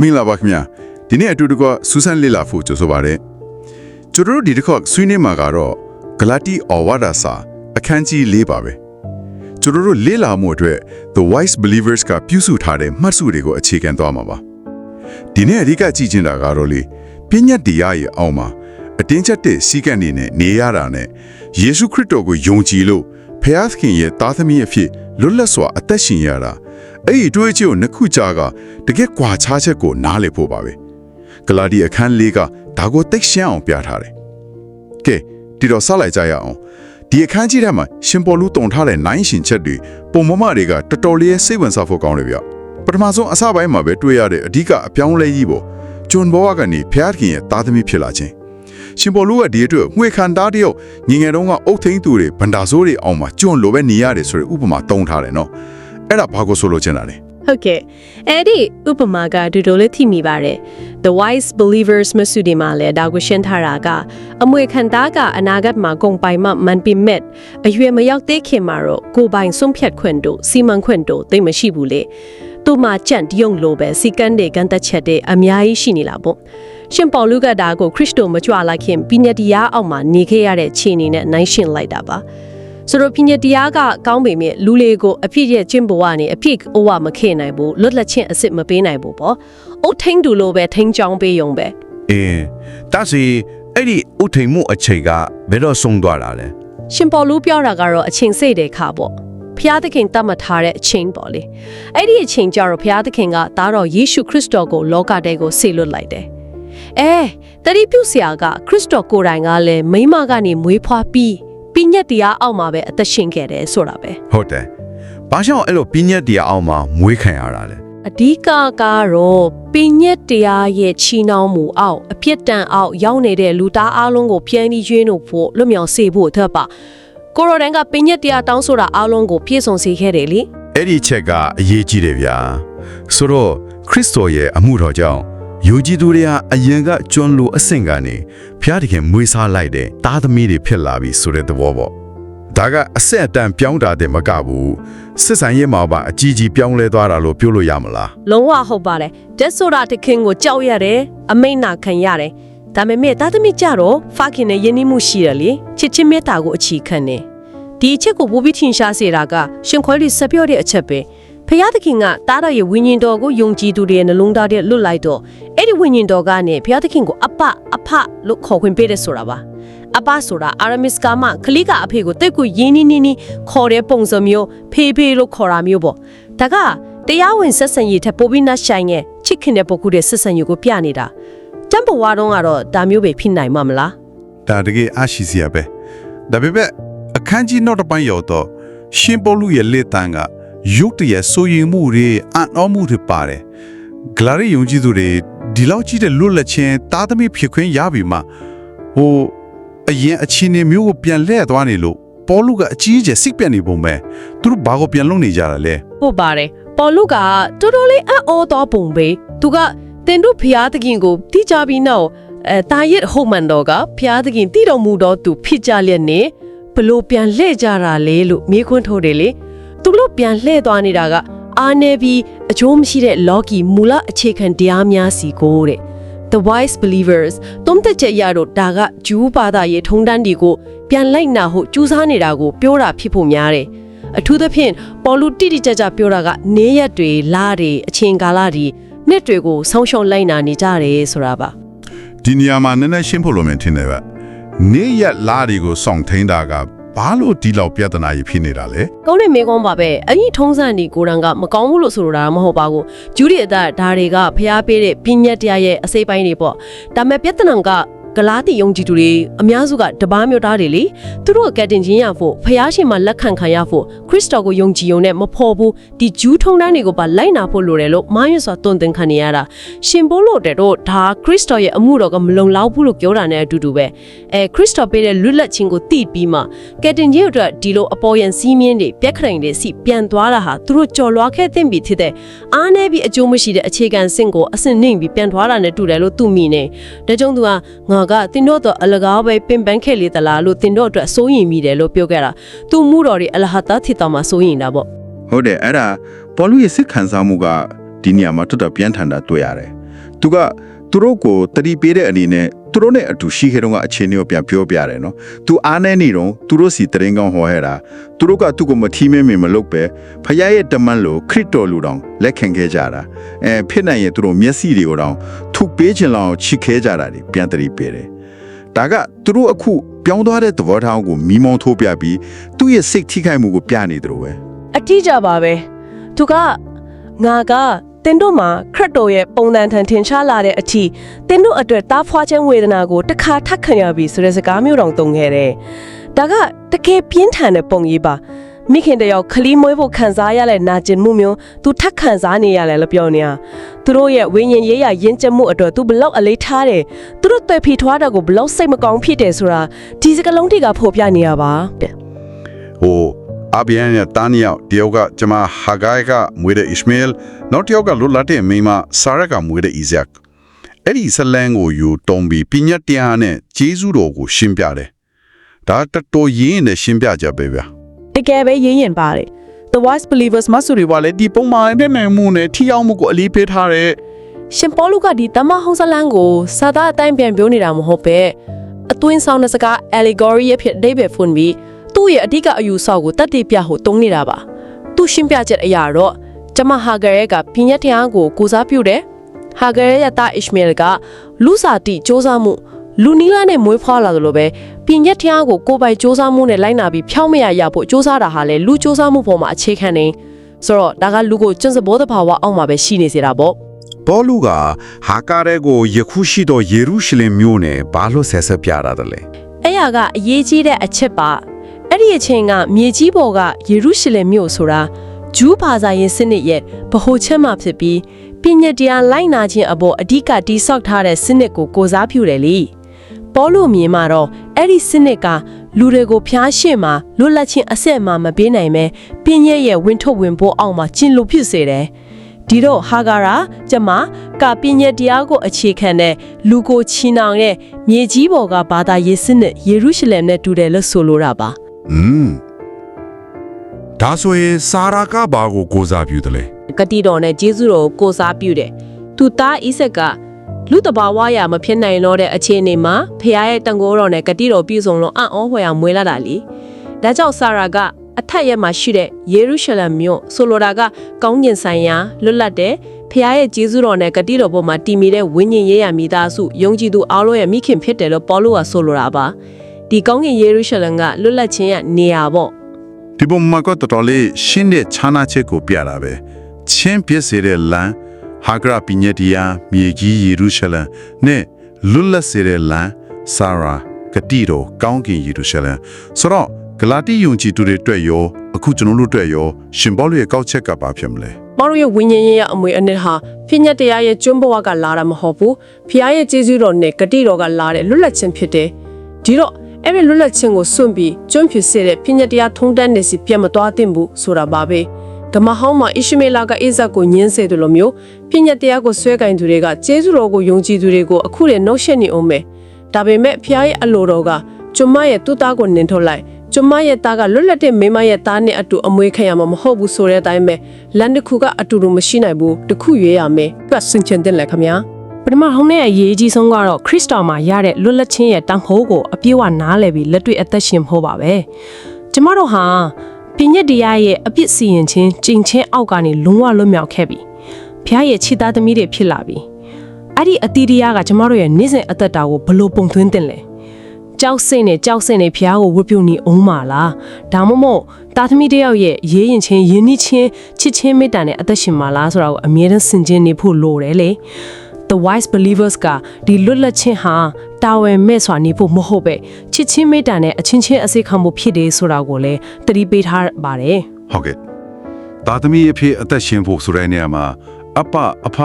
မင်္ဂလာပါခင်ဗျာဒီနေ့အတူတကွစူးစမ်းလေ့လာဖို့ကြိုဆိုပါရစေကျွန်တော်တို့ဒီတစ်ခေါက်ဆွေးနွေးမှာကတော့ဂလာတိအော်ဝါဒစာအခန်းကြီး၄ပါပဲကျွန်တော်တို့လေ့လာမှုအတွက် The Wise Believers ကပြုစုထားတဲ့မှတ်စုတွေကိုအခြေခံသွားမှာပါဒီနေ့အဓိကကြည့်ချင်တာကတော့လေပညာတရားရဲ့အောက်မှာအတင်းချက်တဲ့စီကံနေနဲ့နေရတာနဲ့ယေရှုခရစ်တော်ကိုယုံကြည်လို့ဖခင်ရဲ့သားသမီးအဖြစ်လွတ်လပ်စွာအသက်ရှင်ရတာ အဲ့ဒီအတွေ့အကြုံကိုနှစ်ခုကြာကတကယ်ကွာခြားချက်ကိုနားလည်ဖို့ပါပဲဂလာတိအခန်း၄ကဒါကိုသိရှင်းအောင်ပြထားတယ်ကဲဒီတော့ဆက်လိုက်ကြရအောင်ဒီအခန်းကြီးထဲမှာရှင်ပေါ်လူတုံထားတဲ့နိုင်ရှင်ချက်တွေပုံမမတွေကတော်တော်လေးစိတ်ဝင်စားဖို့ကောင်းတယ်ဗျပထမဆုံးအစပိုင်းမှာပဲတွေ့ရတဲ့အဓိကအပြောင်းလဲကြီးပေါ့ဂျွန်ဘောဝကနေဖျားခင်ရဲ့သားသမီးဖြစ်လာခြင်းရှင်ပေါ်လူကဒီအတွက်ငွေခံသားတယောက်ငငယ်တုန်းကအုတ်ထင်းသူတွေဗန္တာဆိုးတွေအောင်မှာကျွန်းလိုပဲနေရတယ်ဆိုတဲ့ဥပမာတုံးထားတယ်နော် အဲ့ဒါဘာကိုဆိုလိုချင်တာလဲဟုတ်ကဲ့အဲ့ဒီဥပမာကဒူဒိုလေးထိမိပါတယ် The wise believers မဆုဒီမှာလေဒါကိုရှင်းထားတာကအမွေခံသားကအနာဂတ်မှာဂုံပိုင်မှမန်ပိမက်အရွယ်မရောက်သေးခင်မှာတော့ကိုယ်ပိုင်ဆုံးဖြတ်ခွင့်တို့စီမံခွင့်တို့သိပ်မရှိဘူးလေသူ့မှာကြန့်တယုံလိုပဲစီကန်းတွေကန်တက်ချက်တွေအများကြီးရှိနေလာပေါ့ရှင်ပေါလုကဒါကိုခရစ်တော်မကြွလာခင်ပညာတရားအောက်မှာနေခဲ့ရတဲ့ခြေအနေနဲ့နိုင်ရှင်းလိုက်တာပါ ဆိုတော့ပညာတရားကကောင်းပေမဲ့လူလေးကိုအဖြစ်ရဲ့ကျင့်ဘဝနဲ့အဖြစ်အိုဝမခေနိုင်ဘူးလွတ်လပ်ခြင်းအစ်စ်မပေးနိုင်ဘူးပေါ့။အိုထိန်တူလိုပဲထိန်ချောင်းပေးယုံပဲအင်းဒါစီအဲ့ဒီဥထိန်မှုအချိန်ကဘယ်တော့ဆုံးသွားတာလဲ။ရှင်ပေါ်လူပြောတာကတော့အချိန်စိတ်တဲ့ခါပေါ့။ဖျားသခင်တတ်မှတ်ထားတဲ့အချိန်ပေါ့လေ။အဲ့ဒီအချိန်ကျတော့ဖျားသခင်ကသားတော်ယေရှုခရစ်တော်ကိုလောကထဲကိုဆေလွတ်လိုက်တယ်။အဲတတိပြုဆရာကခရစ်တော်ကိုယ်တိုင်ကလည်းမိန်းမကနေမွေးဖွားပြီး ပြည့်ညက်တရားအောက်မှာပဲအသက်ရှင်ခဲ့တယ်ဆိုတာပဲ။ဟုတ်တယ်ဘာကြောင့်အဲ့လိုပြညက်တရားအောင်မှာမွေးခံရတာလဲအဓိကကတော့ပင်ညက်တရားရဲ့ချီနှောင်းမှုအောက်အပြစ်တန်အောက်ရောက်နေတဲ့လူသားအလုံးကိုပြန်ပြီးရွေးလို့ဖို့လွတ်မြောက်စေဖို့အတွက်ပါကိုရိုဒန်ကပင်ညက်တရားတောင်းဆိုတာအလုံးကိုပြည့်စုံစေခဲ့တယ်လေအဲ့ဒီချက်ကအရေးကြီးတယ်ဗျာဆိုတော့ခရစ်တော်ရဲ့အမှုတော်ကြောင့် ယူကြည်သူတွေဟာအရင်ကကျွန်းလိုအဆင့်ကနေဖျားတခင်မွေးစားလိုက်တဲ့တာသမီတွေဖြစ်လာပြီဆိုတဲ့သဘောပေါ့ဒါကအဆက်အတန်ပြောင်းတာတဲ့မကဘူးစစ်ဆိုင်ရဲ့မှာပါအကြီးကြီးပြောင်းလဲသွားတာလို့ပြောလို့ရမလားလုံးဝဟုတ်ပါတယ်တက်ဆိုတာတခင်ကိုကြောက်ရတယ်အမိန့်နာခံရတယ်ဒါပေမဲ့သားသမီးကြတော့ဖခင်နဲ့ယဉ်နှမှုရှိတယ်လေချစ်ချင်းမေတ္တာကိုအခြေခံနေဒီအချက်ကိုဘူပြီးထင်ရှားစေတာကရှင်ခွဲလေးဆက်ပြောတဲ့အချက်ပဲ ဖျားသခင်ကတားတော်ရဲ့ဝိညာဉ်တော်ကိုယုံကြည်သူတွေရဲ့နှလုံးသားထဲလွတ်လိုက်တော့အဲ့ဒီဝိညာဉ်တော်ကနေဖျားသခင်ကိုအပအဖလို့ခေါ်ခွင့်ပေးတယ်ဆိုတာပါအပဆိုတာအာရမစ်ကမှခလိကအဖေကိုတိတ်ကိုယင်းနီးနီးနီးခေါ်တဲ့ပုံစံမျိုးဖေးဖေးလို့ခေါ်တာမျိုးပေါ့ဒါကတရားဝင်ဆက်ဆံရေးထက်ပိုပြီးနှဆိုင်ရဲ့ချစ်ခင်တဲ့ပုဂ္ဂိုလ်ရဲ့ဆက်ဆံရေးကိုပြနေတာတမ်ပဝါတော့ကတော့ဒါမျိုးပဲဖြစ်နိုင်မှာမလားဒါတကယ်အရှိစီရပဲဒါပေမဲ့အခန်းကြီးနောက်တစ်ပိုင်းရောက်တော့ရှင်ပေါ်လူရဲ့လက်တန်းက ရုတ်တရက်ဆိုရင်မှုတွေအံ့ဩမှုတွေပါတယ်ဂလာရီယုံကြည်သူတွေဒီလောက်ကြီးတဲ့လွတ်လပ်ခြင်းတားသမီးဖြစ်ခွင့်ရပြီမှဟိုအရင်အချင်းနေမျိုးကိုပြန်လှည့်သွားနေလို့ပေါ်လူကအကြီးအကျယ်စိတ်ပြတ်နေပုံပဲသူတို့ဘာကိုပြန်လုပ်နေကြတာလဲဟုတ်ပါတယ်ပေါ်လူကတော်တော်လေးအံ့ဩတော့ပုံပဲသူကတင်တို့ဖျားသခင်ကိုတိကြပြီးနောက်အဲတာရစ်ဟုံမန်တော်ကဖျားသခင်တိတော်မူတော့သူဖြစ်ကြလျက်နေဘလို့ပြန်လှည့်ကြတာလေလို့မေးခွန်းထုတ်တယ်လေ သူတို့ပြန်လှည့်သွားနေတာကအာနေပြီးအကျိုးမရှိတဲ့ logi မူလအခြေခံတရားများစီကိုတဲ့ The wise believers တုံးတက်ချက်ရတော့ဒါကဂျူးဘာသာရေးထုံးတမ်းတွေကိုပြန်လိုက်နာဖို့ကြိုးစားနေတာကိုပြောတာဖြစ်ဖို့များတယ်အထူးသဖြင့်ပေါ်လူတိတိကျကျပြောတာကနေရက်တွေလတွေအချိန်ကာလတွေနှစ်တွေကိုဆောင်းရှောင်းလိုက်နာနေကြတယ်ဆိုတာပါဒီနေရာမှာနည်းနည်းရှင်းဖို့လိုမယ်ထင်တယ်ဗျနေရက်လာတွေကိုစောင့်ထိန်တာက ဘာလို့ဒီလောက်ပြဿနာကြီးဖြစ်နေတာလဲကောင်းတဲ့မေကွန်းပါပဲအဲ့ဒီထုံးစံဒီကိုရန်ကမကောင်းဘူးလို့ဆိုလိုတာမဟုတ်ပါဘူးဂျူးရီအသက်ဒါတွေကဖျားပေးတဲ့ပြဉ္ညတ်တရားရဲ့အစိပ်ပိုင်းတွေပေါ့ဒါပေမဲ့ပြဿနာက ဂလာတိယုံကြည်သူတွေအများစုကတပားမျိုးသားတွေလေသူတို့ကကတင်ချင်းရဖို့ဖျားရှင်မှာလက်ခံခံရဖို့ခရစ်တော်ကိုယုံကြည်ုံနဲ့မဖော်ဘူးဒီဂျူးထုံးတမ်းတွေကိုပါလိုက်နာဖို့လိုတယ်လို့မာယွတ်စွာတွန်းတင်ခံနေရတာရှင်ဘိုးလို့တဲ့တော့ဒါခရစ်တော်ရဲ့အမှုတော်ကမလုံလောက်ဘူးလို့ပြောတာနဲ့အတူတူပဲအဲခရစ်တော်ပေးတဲ့လွတ်လပ်ခြင်းကိုသိပြီးမှကယ်တင်ခြင်းအတွက်ဒီလိုအပေါ်ယံစီးမြင်းတွေပြက်ခရိုင်တွေစီပြန်သွားတာဟာသူတို့ကြော်လွားခဲ့တဲ့ပြီဖြစ်တဲ့အားနည်းပြီးအကျိုးမရှိတဲ့အခြေခံစင့်ကိုအစင်နှိမ့်ပြီးပြန်သွားတာနဲ့တူတယ်လို့သူမိနေဒါကြောင့်သူကငါကတင်တို့တော့အလကားပဲပင်ပန်းခဲ့လေသလားလို့တင်တို့အတွက်စိုးရင်မိတယ်လို့ပြောခဲ့တာသူမှုတော်တွေအလဟတာထစ်တော်မှာစိုးရင်တာပေါ့ဟုတ်တယ်အဲ့ဒါပေါ်လူရဲ့စစ်ခံစားမှုကဒီနေရာမှာတော်တော်ပြင်းထန်တာတွေ့ရတယ်သူကသူတို့ကိုတတိပေးတဲ့အနေနဲ့ သူတို့နဲ့အတူရှိခဲ့တော့ကအခြေအနေကိုပြန်ပြောပြတယ်နော်သူအားနေနေတော့သူတို့စီတရင်ကောင်းဟောဟဲတာသူတို့ကသူ့ကိုမထီးမဲမင်မလုပ်ပဲဖခင်ရဲ့တမန်လိုခရစ်တော်လူတောင်လက်ခံခဲ့ကြတာအဲဖြစ်နိုင်ရင်သူတို့မျက်စိတွေကိုတောင်ထုပေးခြင်းလောက်ချစ်ခဲကြတာတွေပြန်တတိပေးတယ်ဒါကသူတို့အခုပြောင်းသွားတဲ့သဘောထားကိုမီးမောင်းထိုးပြပြီးသူ့ရဲ့စိတ်ထိခိုက်မှုကိုပြနေတယ်လို့ပဲအတိအကျပါပဲသူကငါက တင်တို့မှာခရစ်တော်ရဲ့ပုံသဏ္ဍာန်ထင်ရှားလာတဲ့အထိတင်တို့အတွက်တားဖွာခြင်းဝေဒနာကိုတစ်ခါထပ်ခံရပြီဆိုတဲ့စကားမျိုးတောင်တုံခဲ့တယ်။ဒါကတကယ်ပြင်းထန်တဲ့ပုံရိပ်ပါမိခင်တယောက်ခလီမွေးဖို့ခံစားရတဲ့နာကျင်မှုမျိုးသူထပ်ခံစားနေရတယ်လို့ပြောနေတာသူတို့ရဲ့ဝိညာဉ်ရေးရယဉ်ကျက်မှုအတွက်သူဘလောက်အလေးထားတယ်သူတို့တွေ့ဖီထွားတာကိုဘလောက်စိတ်မကောင်းဖြစ်တယ်ဆိုတာဒီစကလုံးတွေကဖော်ပြနေရပါတဲ့ဟို အဘီယန်ရဲ့တာနီယောက်တယောက်ကကျမဟာဂိုင်ကမွေးတဲ့အစ္စမေလ်နောက်တယောက်ကလွတ်လာတဲ့မိမဆာရကမွေးတဲ့အိဇက်အဲ့ဒီဇလန်ကိုယူတုံးပြီးပညာတရားနဲ့ဂျေဇုတော်ကိုရှင်းပြတယ်ဒါတတော်ရင်းနဲ့ရှင်းပြကြပဲဗျာတကယ်ပဲရင်းရင်ပါတယ် The Wise Believers မဆူရီကလည်းဒီပုံမှန်တဲ့နိုင်မှုနဲ့ထိရောက်မှုကိုအလေးပေးထားတဲ့ရှင်ပေါလုကဒီတမဟောင်းဇလန်းကိုစာသားအတိုင်းပြန်ပြောနေတာမဟုတ်ပဲအသွင်းဆောင်တဲ့စကား allegory ရဲ့ဖြစ်အဓိပ္ပာယ်ဖွင့်ပြီး သူ့ရဲ့အဓိကအယူဆောက်ကိုတတ်သိပြဖို့တုံးနေတာပါသူရှင်းပြချက်အရာတော့ကျမဟာဂရဲကပြင်းရက်တရားကိုကိုစားပြုတယ်ဟာဂရဲရဲ့တာအစ်မေလ်ကလူစားတိစ조사မှုလူနီလာနဲ့မွေးဖွားလာသလိုပဲပြင်းရက်တရားကိုကိုယ်ပိုင်စ조사မှုနဲ့လိုက်နာပြီးဖြောင်းမရရဖို့စ조사တာဟာလေလူစ조사မှုပေါ်မှာအခြေခံနေဆိုတော့ဒါကလူကိုကျင့်စဘောတဘာဝအောက်မှာပဲရှိနေစေတာပေါ့ ပေါလုကဟာကာရဲကိုယခုရှိသောယေရုရှလင်မြို့နယ်ဘာလို့ဆက်ဆက်ပြတာတလဲ အဲ့ရကအရေးကြီးတဲ့အချက်ပါ အဲ့ဒီအချိန်ကမြေကြီးပေါ်ကယေရုရှလင်မြို့ဆိုတာဂျူးဘာသာရေးစနစ်ရဲ့ဗဟိုချက်မှဖြစ်ပြီးပညာတရားလိုက်နာခြင်းအပေါ်အဓိကတိဆောက်ထားတဲ့စနစ်ကိုကိုစားပြုတယ်လေပေါလို့မြင်မှာတော့အဲ့ဒီစနစ်ကလူတွေကိုဖျားရှင်းမှာလွတ်လပ်ခြင်းအဆက်အမှမပေးနိုင်ပဲပညာရဲ့ဝင်ထုတ်ဝင်ပိုးအောင်မှာကျင့်လို့ဖြစ်စေတယ်ဒီတော့ဟာဂါရာကျမကပညာတရားကိုအခြေခံတဲ့လူကိုချီနှောင်တဲ့မြေကြီးပေါ်ကဘာသာရေးစနစ်ယေရုရှလင်နဲ့တူတယ်လို့ဆိုလိုတာပါ อืมဒါဆိုရင်စာရာကဘာကိုကိုးစားပြုတယ်လဲဂတိတော်နဲ့ဂျေဇုတော်ကိုကိုးစားပြုတယ်သူသားဣဆက်ကလူတဘာဝရမဖြစ်နိုင်တော့တဲ့အခြေအနေမှာဖခင်ရဲ့တန်ခိုးတော်နဲ့ဂတိတော်ပြည့်စုံလို့အံ့ဩဖွယ်အောင်မွေးလာတာလीဒါကြောင့်ဆာရာကအထက်ရက်မှာရှိတဲ့ယေရုရှလင်မြို့ဆိုလိုတာကကောင်းကျင်ဆိုင်ရာလွတ်လပ်တဲ့ဖခင်ရဲ့ဂျေဇုတော်နဲ့ဂတိတော်ပေါ်မှာတည်မီတဲ့ဝိညာဉ်ရေးရမိသားစုယုံကြည်သူအားလုံးရဲ့မိခင်ဖြစ်တယ်လို့ပေါလုကဆိုလိုတာပါ ဒီကောင်းကင်ယေရုရှလင်ကလွတ်လပ်ခြင်းရဲ့နေရာပေါ့ဒီပုံမှာကတော်တော်လေးရှင်းတဲ့ခြားနာချက်ကိုပြတာပဲချင်းပြည့်စေတဲ့လမ်းဟာဂရာပညတီယာမြေကြီးယေရုရှလင်နဲ့လွတ်လပ်စေတဲ့လမ်းဆာရာဂတိတော်ကောင်းကင်ယေရုရှလင်ဆိုတော့ဂလာတိယုံကြည်သူတွေအတွက်ရောအခုကျွန်တော်တို့အတွက်ရောရှင်ဘောလူရဲ့ကောက်ချက်ကဘာဖြစ်မလဲမောင်တို့ရဲ့ဝိညာဉ်ရေးရအမွေအနှစ်ဟာဖိညက်တရားရဲ့ကျွန်းဘဝကလာတာမဟုတ်ဘူးဖခင်ရဲ့ကျေးဇူးတော်နဲ့ဂတိတော်ကလာတဲ့လွတ်လပ်ခြင်းဖြစ်တယ်ဒီတော့ အဲ့ဒီလွတ်လပ်ခြင်းကိုစွန့်ပြီးကျွန်းဖြစ်စေတဲ့ဖိညက်တရားထုံးတမ်းနေစီပြတ်မသွားသင့်ဘူးဆိုတာပါပဲဓမ္မဟောင်းမှာအစ္စမေလာကအိဇက်ကိုညှင်းဆဲတယ်လို့မျိုးဖိညက်တရားကိုဆွဲကင်သူတွေကကျေးဇူးတော်ကိုယုံကြည်သူတွေကိုအခုလည်းနှုတ်ဆက်နေအောင်မယ်ဒါပေမဲ့ဖခင်ရဲ့အလိုတော်ကကျွန်းမရဲ့တူသားကိုနင်ထုတ်လိုက်ကျမရဲ့သားကလွတ်လပ်တဲ့မိမရဲ့သားနဲ့အတူအမွေခံရမှာမဟုတ်ဘူးဆိုတဲ့အတိုင်းပဲလန်တစ်ခုကအတူတူမရှိနိုင်ဘူးတစ်ခုရွေးရမယ်ကဆင်ချင်တဲ့လက်ခမညာ ပထမဟောင်းနဲ့အရေးကြီးဆုံးကတော့ခရစ်တော်မှာရတဲ့လွတ်လပ်ခြင်းရဲ့တန်ဖိုးကိုအပြည့်အဝနားလည်ပြီးလက်တွေ့အသက်ရှင်ဖို့ပါပဲကျမတို့ဟာပြည့်ညက်တရားရဲ့အပြစ်စီရင်ခြင်းကြင်ချင်းအောက်ကနေလုံးဝလွတ်မြောက်ခဲ့ပြီဖခင်ရဲ့ခြေသားသမီးတွေဖြစ်လာပြီအဲ့ဒီအတီးတရားကကျမတို့ရဲ့နေ့စဉ်အသက်တာကိုဘလို့ပုံသွင်းတင်လဲကြောက်စိတ်နဲ့ကြောက်စိတ်နဲ့ဖျားကိုဝတ်ပြုတ်နေအောင်မလားဒါမှမဟုတ်တာသမီတယောက်ရဲ့ရေးရင်ချင်းယဉ်နှီးချင်းချစ်ချင်းမေတ္တာနဲ့အသက်ရှင်မလားဆိုတာကိုအမြဲတမ်းဆင်ခြင်နေဖို့လိုတယ်လေ the wise believers ကဒီလွတ်လပ်ခြင်းဟာတာဝန်မဲ့စွာနေဖို့မဟုတ်ပဲချစ်ချင်းမေတ္တာနဲ့အချင်းချင်းအစိခံမှုဖြစ်တယ်ဆိုတာကိုလည်းသတိပေးထားပါတယ်ဟုတ်ကဲ့သားသမီးအဖြစ်အသက်ရှင်ဖို့ဆိုတဲ့နေရာမှာအပအဖ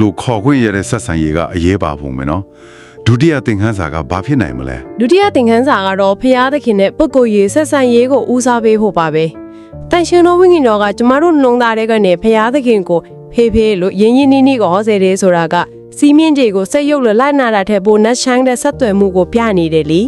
လို့ခေါ်ခွင့်ရတဲ့ဆက်ဆံရေးကအရေးပါပုံပဲနော်ဒုတိယသင်ခန်းစာကဘာဖြစ်နိုင်မလဲဒုတိယသင်ခန်းစာကတော့ဖရာသခင်နဲ့ပုဂ္ဂိုလ်ရေးဆက်ဆံရေးကိုဦးစားပေးဖို့ပါပဲတန်ရှင်တော်ဝိညာဉ်တော်ကကျမတို့နှုံသားတဲ့ကနေဖရာသခင်ကိုဖေဖေလို့ယဉ်ယဉ်နီးနီးကိုဟောစေတယ်ဆိုတာက စီးမြင့်တွေကိုစက်ရုပ်လို့လိုက်နာတာထက်ပိုနတ်ဆိုင်တဲ့ဆက်သွယ်မှုကိုပြနေတယ်လी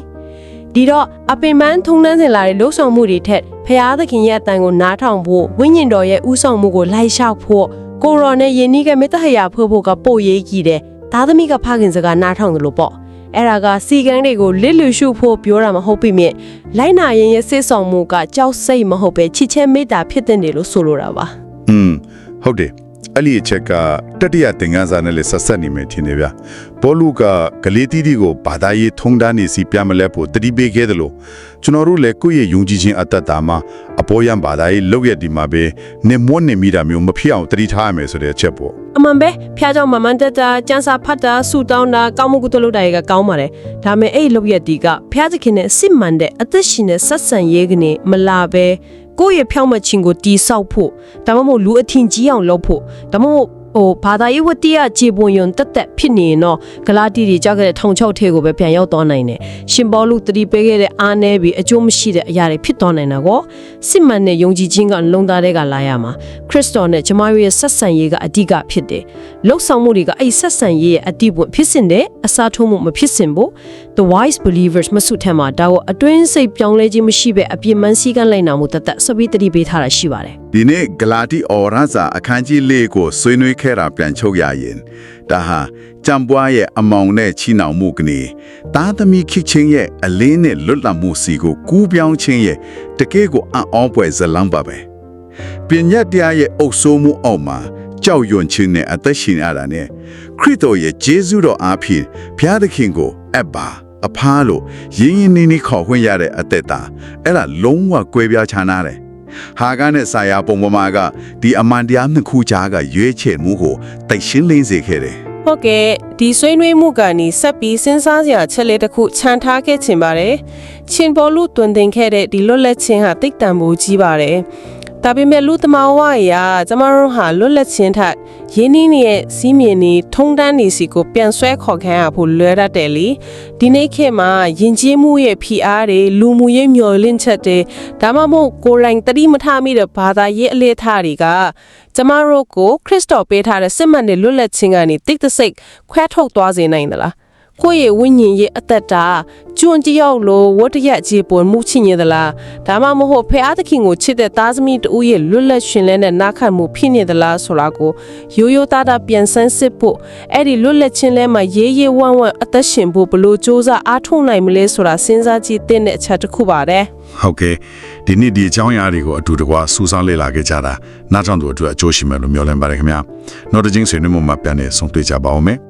ဒီတော့အပင်ပန်းထုံနှန်းစင်လာတဲ့လှုပ်ဆောင်မှုတွေထက်ဖျားသခင်ရဲ့အတန်ကိုနားထောင်ဖို့ဝိညာဉ်တော်ရဲ့ဥဆောင်မှုကိုလိုက်လျှောက်ဖို့ကိုရော်နဲ့ယင်းနီးကမေတ္တဟရာဖွဲ့ဖို့ကပို့ရေးကြီးတယ်သားသမီးကဖခင်စကားနားထောင်တယ်လို့ပေါ့အဲ့ဒါကစီကန်းတွေကိုလစ်လူရှုဖို့ပြောတာမဟုတ်ပြီမြင့်လိုက်နာရင်ရဲ့စစ်ဆောင်မှုကကြောက်စိတ်မဟုတ်ပဲချစ်ချင်းမေတ္တာဖြစ်တဲ့တယ်လို့ဆိုလိုတာပါอืมဟုတ်တယ် အဲ့ဒီအချက်ကတတိယသင်္ကန်းစာနဲ့လည်းဆက်ဆက်နေမယ်ထင်တယ်ဗျဘောလူကဂလေးတီတီကိုဘာသာရေးထုံးတန်းနေစီပြမလဲဖို့တတိပေးခဲ့တယ်လို့ကျွန်တော်တို့လည်းကိုယ့်ရဲ့ယုံကြည်ခြင်းအတ္တတာမှာအပေါ်ယံဘာသာရေးလောက်ရဒီမှာပဲနေမွန်းနေမိတာမျိုးမဖြစ်အောင်တတိထားရမယ်ဆိုတဲ့အချက်ပေါ့ အမှန်ပဲဖះเจ้าမမန်တက်တာကျန်းစာဖတ်တာဆူတောင်းတာကောင်းမှုကုသလုပ်တာတွေကကောင်းပါတယ်ဒါပေမဲ့အဲ့ဒီလုပ်ရက်ဒီကဖះသခင်နဲ့စစ်မှန်တဲ့အသက်ရှင်တဲ့ဆက်ဆံရေးကနေမလာပဲ ကိုယ့်ရဲ့ဖြောင့်မတ်ခြင်းကိုတီးဆောက်ဖို့ဒါမှမဟုတ်လူအထင်ကြီးအောင်လုပ်ဖို့ဒါမှမဟုတ်ဟိုဘာသာရေးဝတ္တရားခြေပွန်ယွန်တက်တက်ဖြစ်နေရင်တော့ဂလာတီတွေကြောက်ခဲ့တဲ့ထုံချောက်ထဲကိုပဲပြန်ရောက်သွားနိုင်တယ်ရှင်ဘောလူတတိပေးခဲ့တဲ့အားနည်းပြီးအကျိုးမရှိတဲ့အရာတွေဖြစ်သွားနိုင်တာကောစစ်မှန်တဲ့ယုံကြည်ခြင်းကလုံသားတဲ့ကလာရမှာခရစ်တော်နဲ့ကျမတို့ရဲ့ဆက်ဆံရေးကအဓိကဖြစ်တယ်လှုပ်ဆောင်မှုတွေကအဲ့ဒီဆက်ဆံရေးရဲ့အတိအပွင့်ဖြစ်စင်တဲ့အစားထိုးမှုမဖြစ်စင်ဘူး the wise believers မဆုထက်မှာဒါကိုအတွင်းစိတ်ပြောင်းလဲခြင်းမရှိပဲအပြစ်မှန်စည်းကမ်းလိုက်နာမှုတသက်စပီးတတိပေးထားတာရှိပါတယ်ဒီနေ့ဂလာတိအော်ရစာအခန်းကြီးလေးကိုဆွေးနွေးခဲ့တာပြန်ချုပ်ရရင်ဒါဟာကြံပွားရဲ့အမောင်နဲ့ချီနှောင်မှုကနေသားသမီးခိချင်းရဲ့အလင်းနဲ့လွတ်လပ်မှုစီကိုကူးပြောင်းခြင်းရဲ့တကယ်ကိုအံ့ဩဖွယ်ဇလံပါပဲပညာတရားရဲ့အုပ်ဆိုးမှုအောက်မှာ ကြောက်ရွံ့ခြင်းနဲ့အသက်ရှင်ရတာနဲ့ခရစ်တော်ရဲ့ဂျေဇုတော်အားဖြင့်ဘုရားသခင်ကိုအပ်ပါအဖားလို့ရင်းရင်းနှီးနှီးခေါ်ခွင့်ရတဲ့အသက်တာအဲ့ဒါလုံးဝကွဲပြားခြားနားတယ်ဟာကနဲ့ဆာယာပုံပေါ်မှာကဒီအမှန်တရားနှစ်ခုကြားကရွေးချယ်မှုကိုတိတ်ရှင်းလင်းစေခဲ့တယ်ဟုတ်ကဲ့ဒီဆွေးနွေးမှုကနေဆက်ပြီးစဉ်းစားစရာချက်လေးတစ်ခုခြံထားခဲ့ချင်ပါတယ်။ချင်းပေါ်လူတွင်တင်ခဲ့တဲ့ဒီလွတ်လပ်ခြင်းဟာတိတ်တန်ဖို့ကြီးပါတယ်။ ဒါပေမဲ့လူသမာဝါရကျမတို့ဟာလွတ်လပ်ခြင်းထက်ရင်းနှီးနေတဲ့စီးမြင်နေထုံတန်းနေစီကိုပြန်ဆွဲခေါ်ခံရဖို့လွယ်တတ်တယ်လေဒီနေ့ခေတ်မှာယဉ်ကျေးမှုရဲ့ဖိအားတွေလူမှုရေးမျှော်လင့်ချက်တွေဒါမှမဟုတ်ကိုယ်တိုင်တတိမထမိတဲ့ဘာသာရေးအလေးထားတွေကကျမတို့ကိုခရစ်တော်ပေးထားတဲ့စစ်မှန်တဲ့လွတ်လပ်ခြင်းကနေတိတ်တဆိတ်ခွဲထုတ်သွားစေနိုင်သလား ကိုယ့်ရဲ့ဝိညာဉ်ရေးအသက်တာကျွန်းတယောက်လိုဝတ္တရက်ကြီးပေါ်မှုချင်ရသလားဒါမှမဟုတ်ဖះသခင်ကိုချစ်တဲ့သားသမီးတူရဲ့လွတ်လပ်ရှင်လဲနဲ့နားခံမှုဖြစ်နေသလားဆိုတာကိုရိုးရိုးသားသားပြန်ဆန်းစစ်ဖို့အဲ့ဒီလွတ်လပ်ခြင်းလဲမှာရေးရေးဝမ်းဝမ်းအသက်ရှင်ဖို့ဘလို့စ조사အားထုတ်နိုင်မလဲဆိုတာစဉ်းစားကြည့်တဲ့အချက်တစ်ခုပါတယ်ဟုတ်ကဲ့ဒီနေ့ဒီအကြောင်းအရာတွေကိုအတူတကွစူးစမ်းလေ့လာခဲ့ကြတာနားကြောင့်တို့အတွက်အကျိုးရှိမယ်လို့မျှော်လင့်ပါတယ်ခင်ဗျာနောက်တစ်ချိန်ဆွေးနွေးမှုမှာပြန်နေဆုံးတွေ့ကြပါအောင်မယ်